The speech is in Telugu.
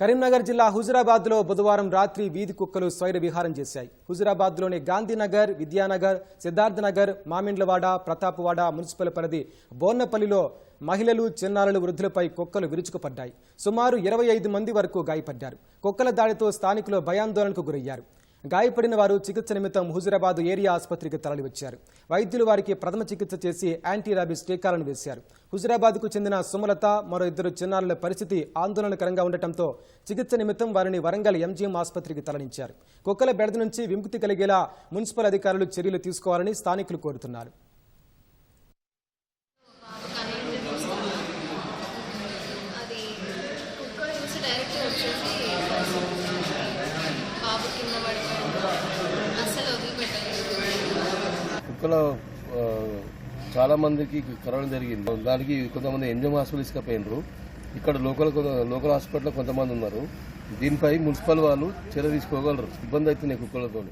కరీంనగర్ జిల్లా హుజురాబాద్లో బుధవారం రాత్రి వీధి కుక్కలు స్వైర విహారం చేశాయి. హుజురాబాద్లోని గాంధీనగర్ విద్యానగర్ సిద్ధార్థనగర్ మామిండ్లవాడ ప్రతాపవాడ మున్సిపల్ పరిధి బోర్నపల్లిలో మహిళలు చిన్నారులు వృద్ధులపై కుక్కలు విరుచుకుపడ్డాయి. సుమారు ఇరవై ఐదు మంది వరకు గాయపడ్డారు. కుక్కల దాడితో స్థానికులు భయాందోళనకు గురయ్యారు. గాయపడిన వారు చికిత్స నిమిత్తం హుజూరాబాద్ ఏరియా ఆసుపత్రికి తరలివచ్చారు. వైద్యులు వారికి ప్రథమ చికిత్స చేసి యాంటీ రాబిస్ టీకాలను వేశారు. హుజూరాబాద్కు చెందిన సుమలత మరో ఇద్దరు చిన్నారుల పరిస్థితి ఆందోళనకరంగా ఉండటంతో చికిత్స నిమిత్తం వారిని వరంగల్ ఎంజీఎం ఆసుపత్రికి తరలించారు. కుక్కల బెడద నుంచి విముక్తి కలిగేలా మున్సిపల్ అధికారులు చర్యలు తీసుకోవాలని స్థానికులు కోరుతున్నారు. డైరెక్ట్ వచ్చేసి కుక్కల ఆ, చాలా మందికి కరోనా జరిగింది. దానికి కొంతమంది ఎంజిఎం హాస్పిటల్ తీసుకుపోయినరు. ఇక్కడ లోకల్ లోకల్ హాస్పిటల్ కొంతమంది ఉన్నారు. దీనిపై మున్సిపల్ వాళ్ళు చర్య తీసుకోగలరు. ఇబ్బంది అవుతున్నాయి కుక్కలతో